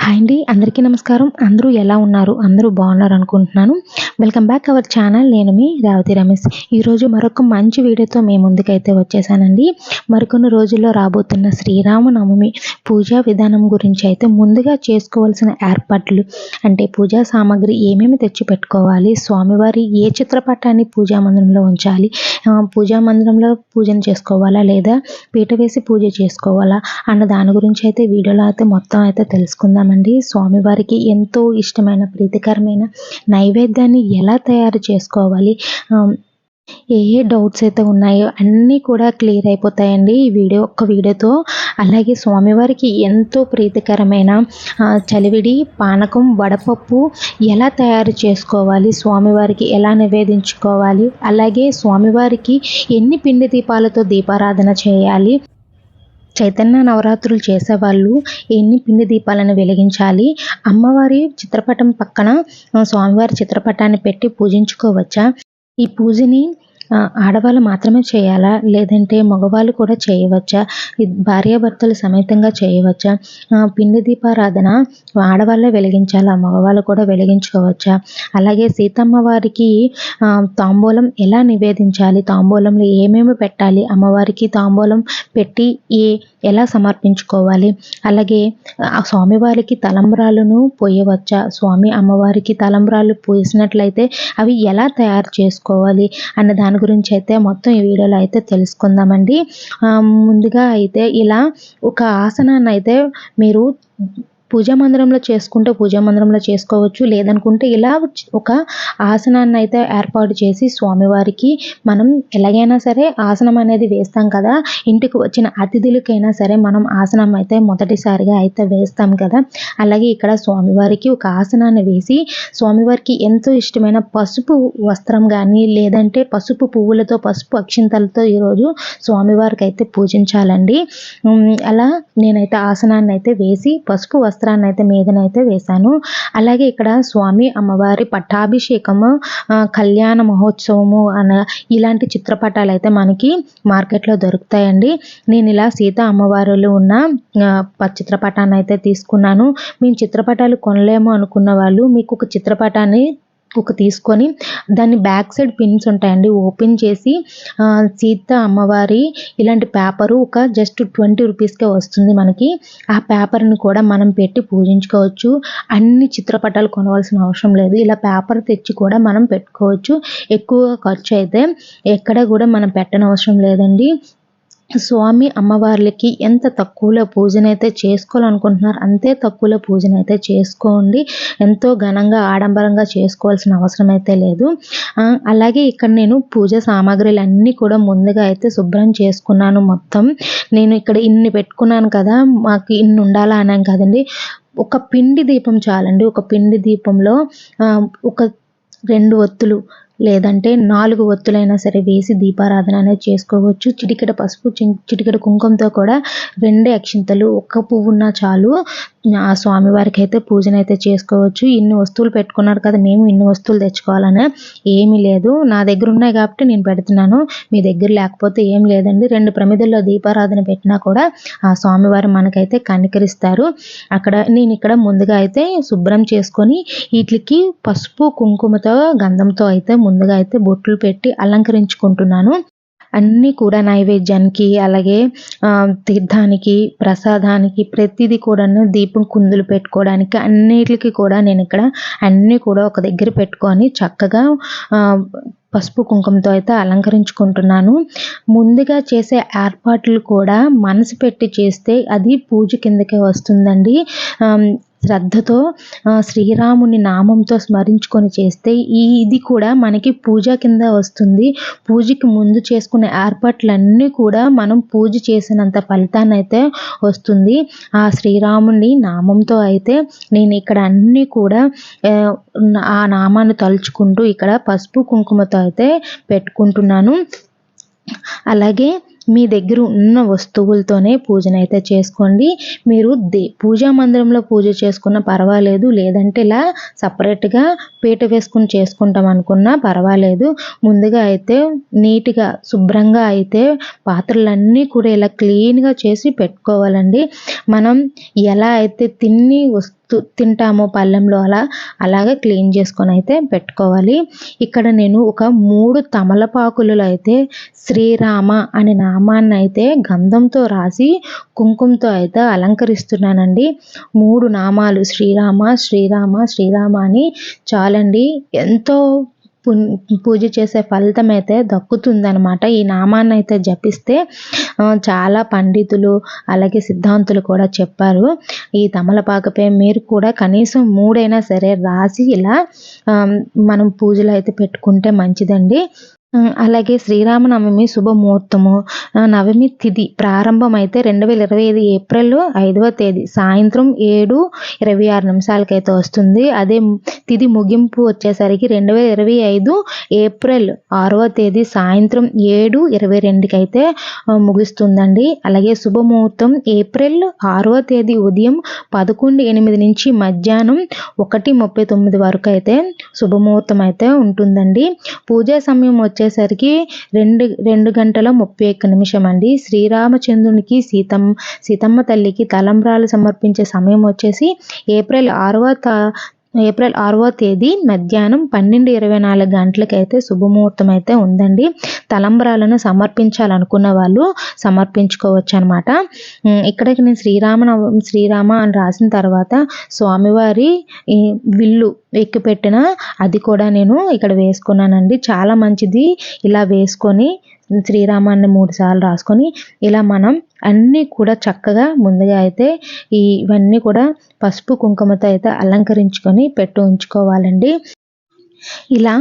Hi అండి అందరికీ నమస్కారం. అందరూ ఎలా ఉన్నారు? అందరూ బాగున్నారు అనుకుంటున్నాను వెల్కమ్ బ్యాక్ అవర్ ఛానల్ నేను మీ రావతి రమేష్ ఈరోజు మరొక మంచి వీడియోతో మీ ముందుకైతే వచ్చేసానండి. మరికొన్ని రోజుల్లో రాబోతున్న శ్రీరామనవమి పూజా విధానం గురించి అయితే ముందుగా చేసుకోవాల్సిన ఏర్పాట్లు అంటే పూజా సామాగ్రి ఏమేమి తెచ్చి పెట్టుకోవాలి స్వామివారి ఏ చిత్రపటాన్ని పూజా మందిరంలో ఉంచాలి పూజా మందిరంలో పూజను చేసుకోవాలా లేదా పీట వేసి పూజ చేసుకోవాలా అన్న దాని గురించి అయితే వీడియోలో అయితే మొత్తం అయితే తెలుసుకుందామండి. స్వామివారికి ఎంతో ఇష్టమైన ప్రీతికరమైన నైవేద్యాన్ని ఎలా తయారు చేసుకోవాలి? ఏ ఏ డౌట్స్ అయితే ఉన్నాయో అన్నీ కూడా క్లియర్ అయిపోతాయండి ఈ వీడియో ఒక్క వీడియోతో. అలాగే స్వామివారికి ఎంతో ప్రీతికరమైన చలివిడి పానకం వడపప్పు ఎలా తయారు చేసుకోవాలి? స్వామివారికి ఎలా నివేదించుకోవాలి? అలాగే స్వామివారికి ఎన్ని పిండి దీపాలతో దీపారాధన చేయాలి? చైతన్య నవరాత్రులు చేసేవాళ్ళు ఎన్ని పిండి దీపాలను వెలిగించాలి? అమ్మవారి చిత్రపటం పక్కన స్వామివారి చిత్రపటాన్ని పెట్టి పూజించుకోవచ్చా? ఈ పూజని ఆడవాళ్ళు మాత్రమే చేయాలా? లేదంటే మగవాళ్ళు కూడా చేయవచ్చా? భార్యాభర్తలు సమేతంగా చేయవచ్చా? పిండి దీపారాధన ఆడవాళ్ళే వెలిగించాలా? మగవాళ్ళు కూడా వెలిగించుకోవచ్చా? అలాగే సీతమ్మ వారికి తాంబూలం ఎలా నివేదించాలి? తాంబూలంలో ఏమేమి పెట్టాలి? అమ్మవారికి తాంబూలం పెట్టి ఏ ఎలా సమర్పించుకోవాలి? అలాగే ఆ స్వామివారికి తలంబ్రాలను పోయవచ్చా? స్వామి అమ్మవారికి తలంబ్రాలు పోసినట్లయితే అవి ఎలా తయారు చేసుకోవాలి? అన్న దాని గురించి అయితే మొత్తం ఈ వీడియోలో అయితే తెలుసుకుందామండి. ముందుగా అయితే ఇలా ఒక ఆసనాన్ని అయితే మీరు పూజా మందిరంలో చేసుకుంటే పూజా మందిరంలో చేసుకోవచ్చు. లేదనుకుంటే ఇలా ఒక ఆసనాన్ని అయితే ఏర్పాటు చేసి స్వామివారికి మనం ఎలాగైనా సరే ఆసనం అనేది వేస్తాం కదా. ఇంటికి వచ్చిన అతిథులకైనా సరే మనం ఆసనం అయితే మొదటిసారిగా అయితే వేస్తాం కదా. అలాగే ఇక్కడ స్వామివారికి ఒక ఆసనాన్ని వేసి స్వామివారికి ఎంతో ఇష్టమైన పసుపు వస్త్రం కానీ లేదంటే పసుపు పువ్వులతో పసుపు అక్షింతలతో ఈరోజు స్వామివారికి అయితే పూజించాలండి. అలా నేనైతే ఆసనాన్ని అయితే వేసి పసుపు వస్త్రం వస్త్రాన్ని అయితే మీదనైతే వేశాను. అలాగే ఇక్కడ స్వామి అమ్మవారి పట్టాభిషేకము కళ్యాణ మహోత్సవము అన ఇలాంటి చిత్రపటాలు అయితే మనకి మార్కెట్లో దొరుకుతాయండి. నేను ఇలా సీత అమ్మవారులు ఉన్న చిత్రపటాన్ని అయితే తీసుకున్నాను. మేము చిత్రపటాలు కొనలేము అనుకున్న వాళ్ళు మీకు ఒక చిత్రపటాన్ని ఒక తీసుకొని దాన్ని బ్యాక్ సైడ్ పిన్స్ ఉంటాయండి. ఓపెన్ చేసి సీత అమ్మవారి ఇలాంటి పేపరు ఒక జస్ట్ ట్వంటీ రూపీస్కే వస్తుంది మనకి. ఆ పేపర్ని కూడా మనం పెట్టి పూజించుకోవచ్చు. అన్ని చిత్రపటాలు కొనవలసిన అవసరం లేదు. ఇలా పేపర్ తెచ్చి కూడా మనం పెట్టుకోవచ్చు. ఎక్కువ ఖర్చు అయితే ఎక్కడ కూడా మనం పెట్టనవసరం లేదండి. స్వామి అమ్మవార్లకి ఎంత తక్కువలో పూజనైతే చేసుకోవాలనుకుంటున్నారు అంతే తక్కువలో పూజనైతే చేసుకోండి. ఎంతో ఘనంగా ఆడంబరంగా చేసుకోవాల్సిన అవసరం అయితే లేదు అలాగే ఇక్కడ నేను పూజ సామాగ్రిలు అన్నీ కూడా ముందుగా అయితే శుభ్రం చేసుకున్నాను మొత్తం. నేను ఇక్కడ ఇన్ని పెట్టుకున్నాను కదా మాకు ఇన్ని ఉండాలా అన్నాం కదండి. ఒక పిండి దీపం చాలండి. ఒక పిండి దీపంలో ఒక రెండు ఒత్తులు లేదంటే నాలుగు ఒత్తులైనా సరే వేసి దీపారాధన అనేది చేసుకోవచ్చు. చిటికెడ పసుపు చిటికెడ కుంకుమతో కూడా రెండే అక్షింతలు ఒక్క పువ్వున్నా చాలు. ఆ స్వామివారికి అయితే పూజన అయితే చేసుకోవచ్చు. ఇన్ని వస్తువులు పెట్టుకున్నారు కదా మేము ఇన్ని వస్తువులు తెచ్చుకోవాలని ఏమీ లేదు. నా దగ్గర ఉన్నాయి కాబట్టి నేను పెడుతున్నాను. మీ దగ్గర లేకపోతే ఏం లేదండి. రెండు ప్రమిదల్లో దీపారాధన పెట్టినా కూడా ఆ స్వామివారు మనకైతే కనికరిస్తారు. అక్కడ నేను ఇక్కడ ముందుగా అయితే శుభ్రం చేసుకొని వీటికి పసుపు కుంకుమతో గంధంతో అయితే ముందుగా అయితే బొట్లు పెట్టి అలంకరించుకుంటున్నాను. అన్నీ కూడా నైవేద్యానికి అలాగే తీర్థానికి ప్రసాదానికి ప్రతిదీ కూడా దీపం కుందులు పెట్టుకోవడానికి అన్నిటికి కూడా నేను ఇక్కడ అన్నీ కూడా ఒక దగ్గర పెట్టుకొని చక్కగా పసుపు కుంకుమతో అయితే అలంకరించుకుంటున్నాను. ముందుగా చేసే ఏర్పాట్లు కూడా మనసు పెట్టి చేస్తే అది పూజ కిందకే వస్తుందండి. శ్రద్ధతో శ్రీరాముని నామంతో స్మరించుకొని చేస్తే ఈ ఇది కూడా మనకి పూజ కింద వస్తుంది. పూజకి ముందు చేసుకునే ఏర్పాట్లన్నీ కూడా మనం పూజ చేసినంత ఫలితాన్ని అయితే వస్తుంది. ఆ శ్రీరాముని నామంతో అయితే నేను ఇక్కడ అన్నీ కూడా ఆ నామాన్ని తలుచుకుంటూ ఇక్కడ పసుపు కుంకుమతో అయితే పెట్టుకుంటున్నాను. అలాగే మీ దగ్గర ఉన్న వస్తువులతోనే పూజనైతే చేసుకోండి. మీరు దే పూజా మందిరంలో పూజ చేసుకున్న పర్వాలేదు. లేదంటే ఇలా సపరేట్గా పీట వేసుకుని చేసుకుంటాం అనుకున్నా పర్వాలేదు. ముందుగా అయితే నీట్గా శుభ్రంగా అయితే పాత్రలన్నీ కూడా ఇలా క్లీన్గా చేసి పెట్టుకోవాలండి. మనం ఎలా అయితే తిన్ని వస్తు తింటామో పళ్ళెంలో అలా అలాగే క్లీన్ చేసుకొని అయితే పెట్టుకోవాలి. ఇక్కడ నేను ఒక మూడు తమలపాకులలో అయితే శ్రీరామ అనే నామాన్ని అయితే గంధంతో రాసి కుంకుమతో అయితే అలంకరిస్తున్నానండి. మూడు నామాలు శ్రీరామ శ్రీరామ శ్రీరామ అని చాలండి. ఎంతో పూజ చేసే ఫలితం అయితే దక్కుతుందనమాట ఈ నామాన్ని అయితే జపిస్తే చాలా పండితులు అలాగే సిద్ధాంతులు కూడా చెప్పారు. ఈ తమలపాకపై మీరు కూడా కనీసం మూడైనా సరే రాసి ఇలా మనం పూజలు అయితే పెట్టుకుంటే మంచిదండి. అలాగే శ్రీరామనవమి శుభముహూర్తము. నవమి తిథి ప్రారంభం అయితే రెండు వేల ఇరవై ఐదు ఏప్రిల్ ఐదవ తేదీ సాయంత్రం ఏడు ఇరవై ఆరు నిమిషాలకైతే వస్తుంది. అదే తిథి ముగింపు వచ్చేసరికి రెండు వేల ఇరవై ఐదు ఏప్రిల్ ఆరవ తేదీ సాయంత్రం ఏడు ఇరవై రెండుకి అయితే ముగుస్తుందండి. అలాగే శుభముహూర్తం ఏప్రిల్ ఆరవ తేదీ ఉదయం పదకొండు ఎనిమిది నుంచి మధ్యాహ్నం ఒకటి ముప్పై తొమ్మిది వరకు అయితే శుభముహూర్తం అయితే ఉంటుందండి. పూజా సమయం వచ్చేసరికి రెండు రెండు గంటల ముప్పై ఒక్క నిమిషం అండి. శ్రీరామచంద్రునికి సీతమ్మ సీతమ్మ తల్లికి తలంబ్రాలు సమర్పించే సమయం వచ్చేసి ఏప్రిల్ ఆరవ ఏప్రిల్ ఆరవ తేదీ మధ్యాహ్నం పన్నెండు ఇరవై నాలుగు గంటలకైతే శుభముహూర్తం అయితే ఉందండి. తలంబ్రాలను సమర్పించాలనుకున్న వాళ్ళు సమర్పించుకోవచ్చు అనమాట ఇక్కడికి నేను శ్రీరామ శ్రీరామ అని రాసిన తర్వాత స్వామివారి విల్లు ఎక్కిపెట్టిన అది కూడా నేను ఇక్కడ వేసుకున్నానండి. చాలా మంచిది. ఇలా వేసుకొని శ్రీరామాన్ని మూడు సార్లు రాసుకొని ఇలా మనం అన్నీ కూడా చక్కగా ముందుగా అయితే ఈ ఇవన్నీ కూడా పసుపు కుంకుమతో అయితే అలంకరించుకొని పెట్టి ఉంచుకోవాలండి. ఇలా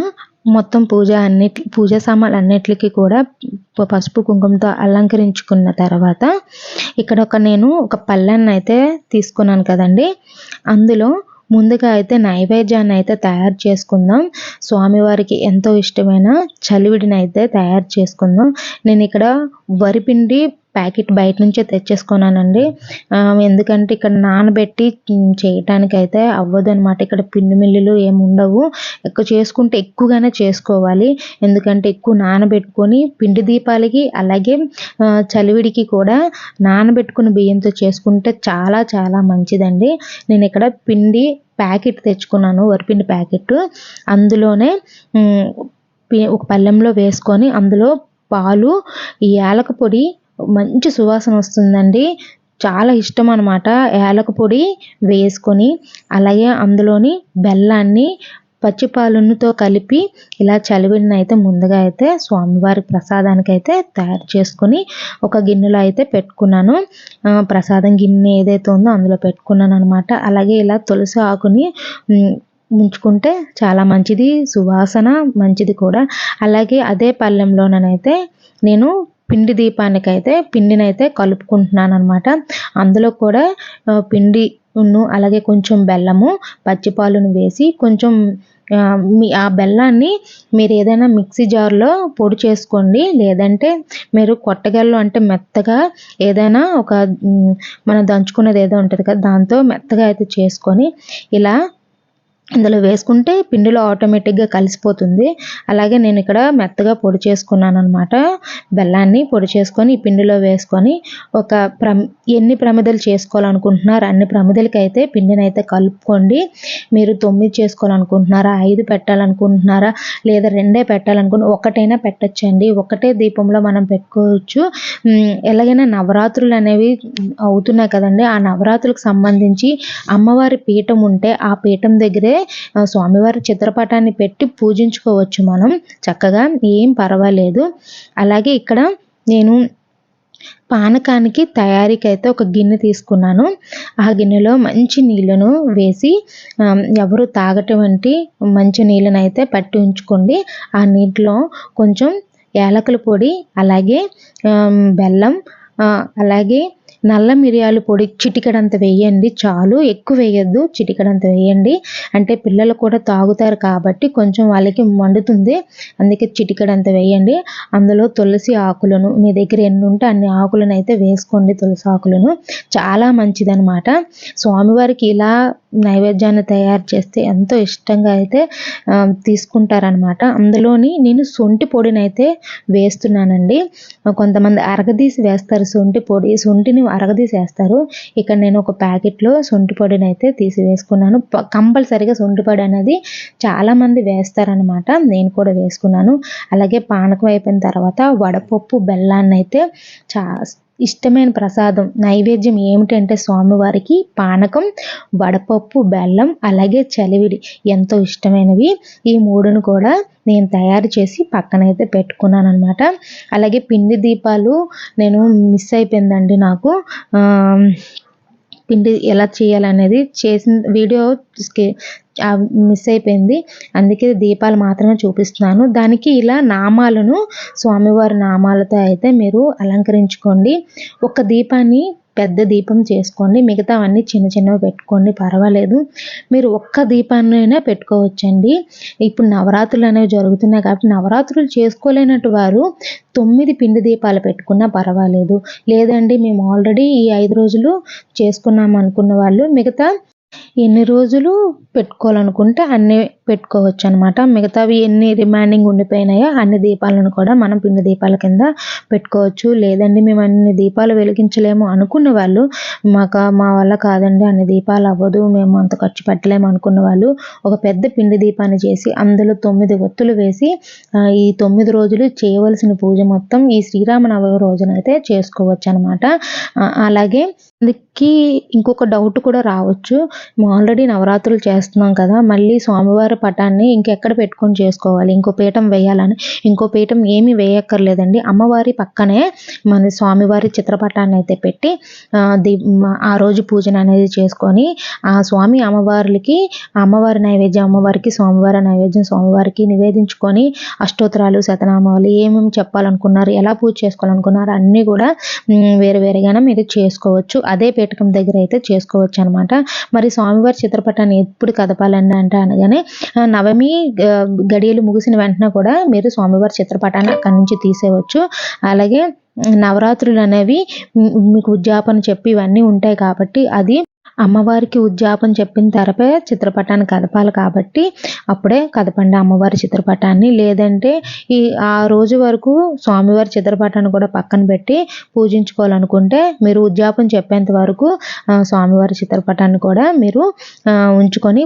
మొత్తం పూజ అన్నిటి పూజ సామాన్లు అన్నిటికీ కూడా పసుపు కుంకుమతో అలంకరించుకున్న తర్వాత ఇక్కడ ఒక నేను ఒక పళ్ళెన్ని అయితే తీసుకున్నాను కదండి. అందులో ముందుగా అయితే నైవేద్యాన్ని అయితే తయారు చేసుకుందాం. స్వామివారికి ఎంతో ఇష్టమైన చలివిడిని అయితే తయారు చేసుకుందాం. నేను ఇక్కడ వరిపిండి ప్యాకెట్ బయట నుంచే తెచ్చేసుకున్నానండి. ఎందుకంటే ఇక్కడ నానబెట్టి చేయటానికి అయితే అవ్వదు అనమాట ఇక్కడ పిండి మిల్లులు ఏమి ఉండవు. ఎక్కువ చేసుకుంటే ఎక్కువగానే చేసుకోవాలి. ఎందుకంటే ఎక్కువ నానబెట్టుకొని పిండి దీపాలకి అలాగే చలివిడికి కూడా నానబెట్టుకుని బియ్యంతో చేసుకుంటే చాలా చాలా మంచిదండి. నేను ఇక్కడ పిండి ప్యాకెట్ తెచ్చుకున్నాను వరిపిండి ప్యాకెట్. అందులోనే ఒక పళ్ళెంలో వేసుకొని అందులో పాలు ఈ యాలక పొడి మంచి సువాసన వస్తుందండి. చాలా ఇష్టం అనమాట యాలక పొడి వేసుకొని అలాగే అందులోని బెల్లాన్ని పచ్చిపాలతో కలిపి ఇలా చలివిడిని అయితే ముందుగా అయితే స్వామివారి ప్రసాదానికి అయితే తయారు చేసుకొని ఒక గిన్నెలో అయితే పెట్టుకున్నాను. ప్రసాదం గిన్నె ఏదైతే ఉందో అందులో పెట్టుకున్నాను అనమాట అలాగే ఇలా తులసి ఆకుని ఉంచుకుంటే చాలా మంచిది. సువాసన మంచిది కూడా. అలాగే అదే పళ్ళెంలోనైతే నేను పిండి దీపానికైతే పిండినైతే కలుపుకుంటున్నాను అనమాట అందులో కూడా పిండి ఉన్ను అలాగే కొంచెం బెల్లము పచ్చిపాలును వేసి కొంచెం మీ ఆ బెల్లాన్ని మీరు ఏదైనా మిక్సీ జార్లో పొడి చేసుకోండి. లేదంటే మీరు కొట్టగల్లో అంటే మెత్తగా ఏదైనా ఒక మనం దంచుకున్నది ఏదో ఉంటుంది కదా దాంతో మెత్తగా అయితే చేసుకొని ఇలా ఇందులో వేసుకుంటే పిండిలో ఆటోమేటిక్గా కలిసిపోతుంది. అలాగే నేను ఇక్కడ మెత్తగా పొడి చేసుకున్నాను అనమాట బెల్లాన్ని పొడి చేసుకొని ఈ పిండిలో వేసుకొని ఒక ప్ర ఎన్ని ప్రమిదలు చేసుకోవాలనుకుంటున్నారు అన్ని ప్రమిదలకైతే అయితే పిండిని అయితే కలుపుకోండి. మీరు తొమ్మిది చేసుకోవాలనుకుంటున్నారా ఐదు పెట్టాలనుకుంటున్నారా లేదా రెండే పెట్టాలనుకున్న ఒకటైనా పెట్టచ్చండి. ఒకటే దీపంలో మనం పెట్టుకోవచ్చు. ఎలాగైనా నవరాత్రులు అనేవి అవుతున్నాయి కదండి. ఆ నవరాత్రులకు సంబంధించి అమ్మవారి పీఠం ఉంటే ఆ పీఠం దగ్గరే స్వామివారి చిత్రపటాన్ని పెట్టి పూజించుకోవచ్చు మనం. చక్కగా ఏం పర్వాలేదు. అలాగే ఇక్కడ నేను పానకానికి తయారీకి అయితే ఒక గిన్నె తీసుకున్నాను. ఆ గిన్నెలో మంచి నీళ్ళను వేసి ఎవరు తాగటువంటి మంచి నీళ్ళను అయితే పట్టి ఉంచుకోండి. ఆ నీటిలో కొంచెం యాలకుల పొడి అలాగే బెల్లం అలాగే నల్ల మిరియాల పొడి చిటికడంత వేయండి. చాలు ఎక్కువ వేయద్దు చిటికడంత వేయండి. అంటే పిల్లలు కూడా తాగుతారు కాబట్టి కొంచెం వాళ్ళకి మండుతుంది. అందుకే చిటికడంత వేయండి. అందులో తులసి ఆకులను మీ దగ్గర ఎన్ని ఉంటే అన్ని ఆకులను అయితే వేసుకోండి తులసి ఆకులను. చాలా మంచిదనమాట స్వామివారికి ఇలా నైవేద్యాన్ని తయారు చేస్తే ఎంతో ఇష్టంగా అయితే తీసుకుంటారనమాట అందులోని నేను సొంటి పొడిని అయితే వేస్తున్నానండి. కొంతమంది అరగదీసి వేస్తారు సొంటి పొడి. సొంటిని అరగదీసేస్తారు. ఇక్కడ నేను ఒక ప్యాకెట్లో సొంటి పొడిని అయితే తీసి వేసుకున్నాను కంపల్సరిగా సొంటి పొడి అనేది చాలామంది వేస్తారనమాట. నేను కూడా వేసుకున్నాను. అలాగే పానకం అయిపోయిన తర్వాత వడపప్పు బెల్లాన్ని అయితే చా ఇష్టమైన ప్రసాదం నైవేద్యం ఏమిటంటే స్వామివారికి పానకం వడపప్పు బెల్లం అలాగే చలివిడి ఎంతో ఇష్టమైనవి. ఈ మూడును కూడా నేను తయారు చేసి పక్కనైతే పెట్టుకున్నాను అనమాట అలాగే పిండి దీపాలు నేను మిస్ అయిపోయిందండి నాకు. పిండి ఎలా చేయాలనేది చేసిన వీడియో మిస్ అయిపోయింది. అందుకే దీపాలు మాత్రమే చూపిస్తున్నాను. దానికి ఇలా నామాలను స్వామివారి నామాలతో అయితే మీరు అలంకరించుకోండి. ఒక దీపాన్ని పెద్ద దీపం చేసుకోండి. మిగతావన్నీ చిన్న చిన్నవి పెట్టుకోండి. పర్వాలేదు. మీరు ఒక్క దీపాన్ని అయినా పెట్టుకోవచ్చండి. ఇప్పుడు నవరాత్రులు అనేవి జరుగుతున్నాయి కాబట్టి నవరాత్రులు చేసుకోలేనట్టు వారు తొమ్మిది పిండి దీపాలు పెట్టుకున్నా పర్వాలేదు. లేదండి మేము ఆల్రెడీ ఈ ఐదు రోజులు చేసుకున్నాం అనుకున్న వాళ్ళు మిగతా ఎన్ని రోజులు పెట్టుకోవాలనుకుంటే అన్ని పెట్టుకోవచ్చు అనమాట మిగతావి ఎన్ని రిమైనింగ్ ఉండిపోయినాయో అన్ని దీపాలను కూడా మనం పిండి దీపాల కింద పెట్టుకోవచ్చు. లేదండి మేము అన్ని దీపాలు వెలిగించలేము అనుకున్న వాళ్ళు మాకు మా వల్ల కాదండి అన్ని దీపాలు అవ్వదు మేము అంత ఖర్చు పెట్టలేము అనుకున్న వాళ్ళు ఒక పెద్ద పిండి దీపాన్ని చేసి అందులో తొమ్మిది ఒత్తులు వేసి ఈ తొమ్మిది రోజులు చేయవలసిన పూజ మొత్తం ఈ శ్రీరామనవమి రోజునైతే చేసుకోవచ్చు అనమాట అలాగే దీనికి ఇంకొక డౌట్ కూడా రావచ్చు. మేము ఆల్రెడీ నవరాత్రులు చేస్తున్నాం కదా మళ్ళీ స్వామివారి పటాన్ని ఇంకెక్కడ పెట్టుకొని చేసుకోవాలి? ఇంకో పీఠం వేయాలని ఇంకో పీఠం ఏమీ వేయక్కర్లేదండి. అమ్మవారి పక్కనే మన స్వామివారి చిత్రపటాన్ని అయితే పెట్టి ఆ, దీ ఆ రోజు పూజను అనేది చేసుకొని ఆ స్వామి అమ్మవార్లకి అమ్మవారి నైవేద్యం అమ్మవారికి స్వామివారి నైవేద్యం స్వామివారికి నివేదించుకొని అష్టోత్తరాలు శతనామాలు ఏమేమి చెప్పాలనుకున్నారు ఎలా పూజ చేసుకోవాలనుకున్నారు అన్నీ కూడా వేరు వేరుగానే మీరు చేసుకోవచ్చు. అదే పీఠకం దగ్గర అయితే చేసుకోవచ్చు అనమాట మరి స్వామివారి చిత్రపటాన్ని ఎప్పుడు కదపాలని అంటే అనగానే నవమి గడియలు ముగిసిన వెంటనే కూడా మీరు స్వామివారి చిత్రపటాన్ని అక్కడి నుంచి తీసేయవచ్చు. అలాగే నవరాత్రులు అనేవి మీకు ఉద్యాపన చెప్పి ఇవన్నీ ఉంటాయి కాబట్టి అది అమ్మవారికి ఉద్యాపన చెప్పిన తరపే చిత్రపటాన్ని కదపాలి కాబట్టి అప్పుడే కదపండి అమ్మవారి చిత్రపటాన్ని. లేదంటే ఈ ఆ రోజు వరకు స్వామివారి చిత్రపటాన్ని కూడా పక్కన పెట్టి పూజించుకోవాలనుకుంటే మీరు ఉద్యాపన చెప్పేంత వరకు స్వామివారి చిత్రపటాన్ని కూడా మీరు ఉంచుకొని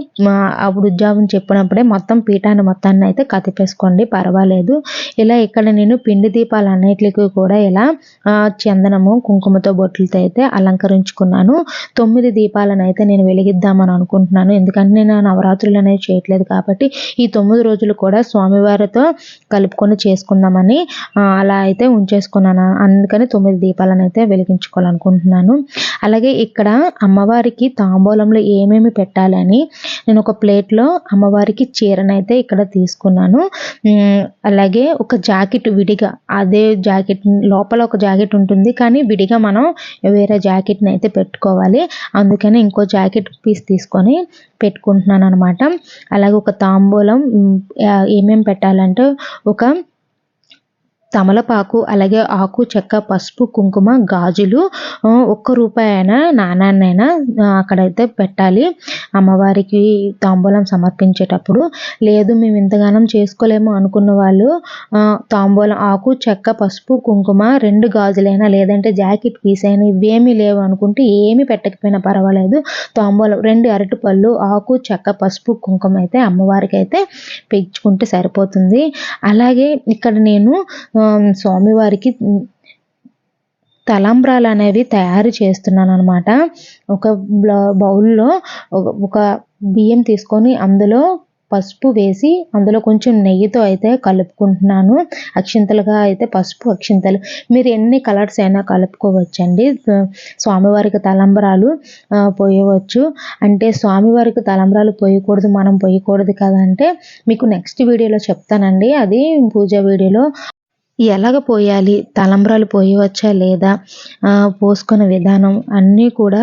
అప్పుడు ఉద్యాపన చెప్పినప్పుడే మొత్తం పీఠాన్ని మొత్తాన్ని అయితే కదిపేసుకోండి. పర్వాలేదు. ఇలా ఇక్కడ నేను పిండి దీపాలు దీపాలన్నిటికీ కూడా ఇలా చందనము కుంకుమతో బొట్లతో అయితే అలంకరించుకున్నాను. తొమ్మిది దీపాలు దీపాలను అయితే నేను వెలిగిద్దామని అనుకుంటున్నాను. ఎందుకంటే నేను నవరాత్రులు అనేది చేయట్లేదు కాబట్టి ఈ తొమ్మిది రోజులు కూడా స్వామివారితో కలుపుకొని చేసుకుందామని అలా అయితే ఉంచేసుకున్నాను. అందుకని తొమ్మిది దీపాలను అయితే వెలిగించుకోవాలనుకుంటున్నాను. అలాగే ఇక్కడ అమ్మవారికి తాంబూలంలో ఏమేమి పెట్టాలని నేను ఒక ప్లేట్లో అమ్మవారికి చీరనైతే ఇక్కడ తీసుకున్నాను. అలాగే ఒక జాకెట్ విడిగా అదే జాకెట్ లోపల ఒక జాకెట్ ఉంటుంది. కానీ విడిగా మనం వేరే జాకెట్ని అయితే పెట్టుకోవాలి. అందుకని ఇంకో జాకెట్ పీస్ తీసుకొని పెట్టుకుంటున్నాను అనమాట అలాగే ఒక తాంబూలం ఏమేమి ఏమేం పెట్టాలంటే ఒక తమలపాకు అలాగే ఆకు చెక్క పసుపు కుంకుమ గాజులు ఒక్క రూపాయన అయినా నాణాన్నైనా అక్కడైతే పెట్టాలి. అమ్మవారికి తాంబూలం సమర్పించేటప్పుడు. లేదు మేము ఇంతగానం చేసుకోలేము అనుకున్న వాళ్ళు తాంబూలం ఆకు చెక్క పసుపు కుంకుమ రెండు గాజులైనా లేదంటే జాకెట్ పీస్ అయినా ఇవేమీ లేవు అనుకుంటే ఏమి పెట్టకపోయినా పర్వాలేదు. తాంబూలం రెండు అరటిపళ్ళు ఆకు చెక్క పసుపు కుంకుమ అయితే అమ్మవారికి అయితే పెంచుకుంటే సరిపోతుంది. అలాగే ఇక్కడ నేను స్వామివారికి తలంబ్రాలు అనేవి తయారు చేస్తున్నాను అనమాట ఒక బౌల్లో ఒక- బియ్యం తీసుకొని అందులో పసుపు వేసి అందులో కొంచెం నెయ్యితో అయితే కలుపుకుంటున్నాను. అక్షింతలుగా అయితే పసుపు అక్షింతలు. మీరు ఎన్ని కలర్స్ అయినా కలుపుకోవచ్చండి. స్వామివారికి తలంబరాలు పోయవచ్చు. అంటే స్వామివారికి తలంబరాలు పోయకూడదు మనం పోయకూడదు కదంటే మీకు నెక్స్ట్ వీడియోలో చెప్తానండి. అది పూజ వీడియోలో ఎలాగ పోయాలి? తలంబ్రాలు పోయవచ్చా లేదా? పోసుకునే విధానం అన్నీ కూడా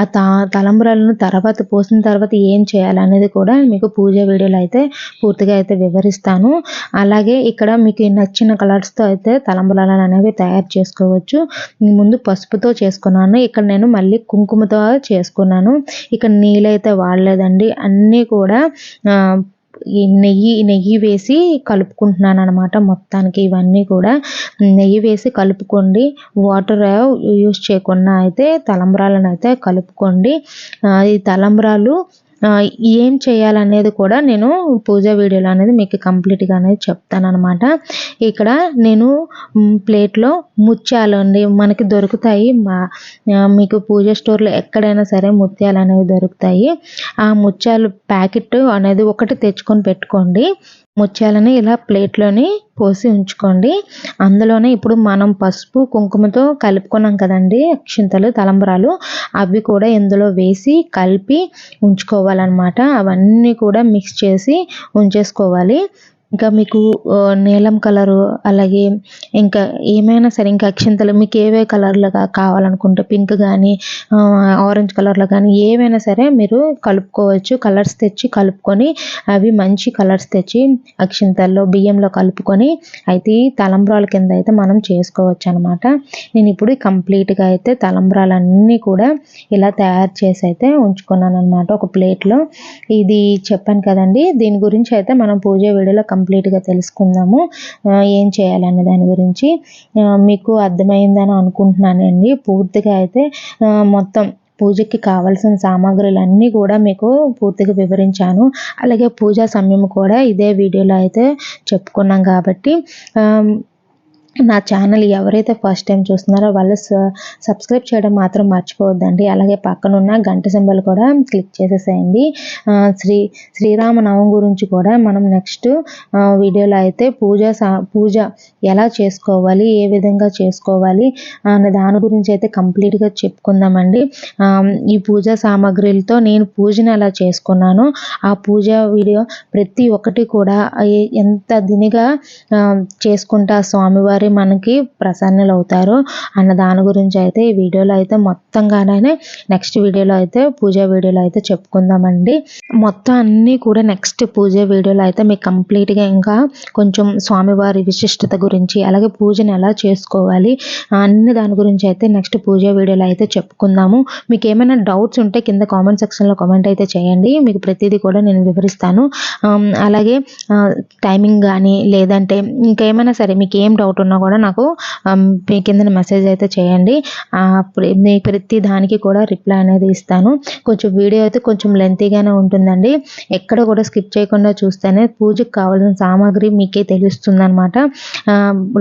ఆ తా తలంబ్రాలను తర్వాత పోసిన తర్వాత ఏం చేయాలి అనేది కూడా మీకు పూజ వీడియోలో అయితే పూర్తిగా అయితే వివరిస్తాను. అలాగే ఇక్కడ మీకు నచ్చిన కలర్స్తో అయితే తలంబ్రాలు అనేవి తయారు చేసుకోవచ్చు. ముందు పసుపుతో చేసుకున్నాను. ఇక్కడ నేను మళ్ళీ కుంకుమతో చేసుకున్నాను. ఇక్కడ నీళ్ళైతే వాడలేదండి. అన్నీ కూడా నెయ్యి నెయ్యి వేసి కలుపుకుంటున్నాను అనమాట మొత్తానికి ఇవన్నీ కూడా. నెయ్యి వేసి కలుపుకోండి. వాటర్ యూస్ చేయకుండా అయితే తలంబ్రాలను అయితే కలుపుకోండి. ఈ తలంబ్రాలు ఏం చేయాలనేది కూడా నేను పూజ వీడియోలో అనేది మీకు కంప్లీట్గా అనేది చెప్తాను అనమాట ఇక్కడ నేను ప్లేట్లో ముత్యాలు అండి మనకి దొరుకుతాయి. మా మీకు పూజ స్టోర్లో ఎక్కడైనా సరే ముత్యాలు అనేవి దొరుకుతాయి. ఆ ముత్యాలు ప్యాకెట్ అనేది ఒకటి తెచ్చుకొని పెట్టుకోండి. ముత్యాలని ఇలా ప్లేట్లోని పోసి ఉంచుకోండి. అందులోనే ఇప్పుడు మనం పసుపు కుంకుమతో కలుపుకున్నాం కదండి అక్షింతలు తలంబరాలు అవి కూడా ఇందులో వేసి కలిపి ఉంచుకోవాలన్నమాట. అవన్నీ కూడా మిక్స్ చేసి ఉంచేసుకోవాలి. ఇంకా మీకు నీలం కలరు అలాగే ఇంకా ఏమైనా సరే ఇంకా అక్షింతలు మీకు ఏవే కలర్లో కావాలనుకుంటే పింక్ కానీ ఆరెంజ్ కలర్లో కానీ ఏవైనా సరే మీరు కలుపుకోవచ్చు. కలర్స్ తెచ్చి కలుపుకొని అవి మంచి కలర్స్ తెచ్చి అక్షింతల్లో బియ్యంలో కలుపుకొని అయితే తలంబ్రాల కింద అయితే మనం చేసుకోవచ్చు అనమాట నేను ఇప్పుడు కంప్లీట్గా అయితే తలంబ్రాలన్నీ కూడా ఇలా తయారు చేసి అయితే ఉంచుకున్నాను అనమాట ఒక ప్లేట్లో. ఇది చెప్పాను కదండి దీని గురించి అయితే మనం పూజ వీడియోలో కంప్లీట్గా తెలుసుకుందాము. ఏం చేయాలనే దాని గురించి మీకు అర్థమైందని అనుకుంటున్నానండి. పూర్తిగా అయితే మొత్తం పూజకి కావాల్సిన సామాగ్రులన్నీ కూడా మీకు పూర్తిగా వివరించాను. అలాగే పూజా సమయం కూడా ఇదే వీడియోలో అయితే చెప్పుకున్నాం కాబట్టి నా ఛానల్ ఎవరైతే ఫస్ట్ టైం చూస్తున్నారో వాళ్ళు సబ్స్క్రైబ్ చేయడం మాత్రం మర్చిపోవద్దండి. అలాగే పక్కన ఉన్న గంట సింబల్ కూడా క్లిక్ చేసేసేయండి. శ్రీ శ్రీరామనవం గురించి కూడా మనం నెక్స్ట్ వీడియోలో అయితే పూజ పూజ ఎలా చేసుకోవాలి ఏ విధంగా చేసుకోవాలి అనే దాని గురించి అయితే కంప్లీట్గా చెప్పుకుందామండి. ఈ పూజా సామాగ్రిలతో నేను పూజను ఎలా చేసుకున్నాను ఆ పూజ వీడియో ప్రతి ఒక్కటి కూడా ఎంత దినిగా చేసుకుంటా స్వామివారి మరి మనకి ప్రసన్నులు అవుతారు అన్న దాని గురించి అయితే ఈ వీడియోలో అయితే మొత్తంగానే నెక్స్ట్ వీడియోలో అయితే పూజ వీడియోలో అయితే చెప్పుకుందామండి. మొత్తం అన్నీ కూడా నెక్స్ట్ పూజ వీడియోలో అయితే మీకు కంప్లీట్గా ఇంకా కొంచెం స్వామివారి విశిష్టత గురించి అలాగే పూజను ఎలా చేసుకోవాలి అన్ని దాని గురించి అయితే నెక్స్ట్ పూజ వీడియోలో అయితే చెప్పుకుందాము. మీకు ఏమైనా డౌట్స్ ఉంటే కింద కామెంట్ సెక్షన్లో కామెంట్ అయితే చేయండి. మీకు ప్రతిదీ కూడా నేను వివరిస్తాను. అలాగే టైమింగ్ కానీ లేదంటే ఇంకేమైనా సరే మీకు ఏం డౌట్ ఉన్నా కూడా నాకు మీ కింద మెసేజ్ అయితే చేయండి. ప్రతి దానికి కూడా రిప్లై అనేది ఇస్తాను. కొంచెం వీడియో అయితే కొంచెం లెంతీగానే ఉంటుందండి. ఎక్కడ కూడా స్కిప్ చేయకుండా చూస్తేనే పూజకు కావాల్సిన సామాగ్రి మీకే తెలుస్తుంది అనమాట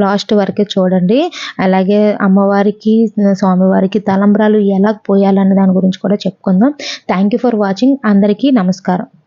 లాస్ట్ వరకే చూడండి. అలాగే అమ్మవారికి స్వామివారికి తలంబ్రాలు ఎలా పోయాలన్న దాని గురించి కూడా చెప్పుకుందాం. థ్యాంక్ యూ ఫర్ వాచింగ్ అందరికీ నమస్కారం.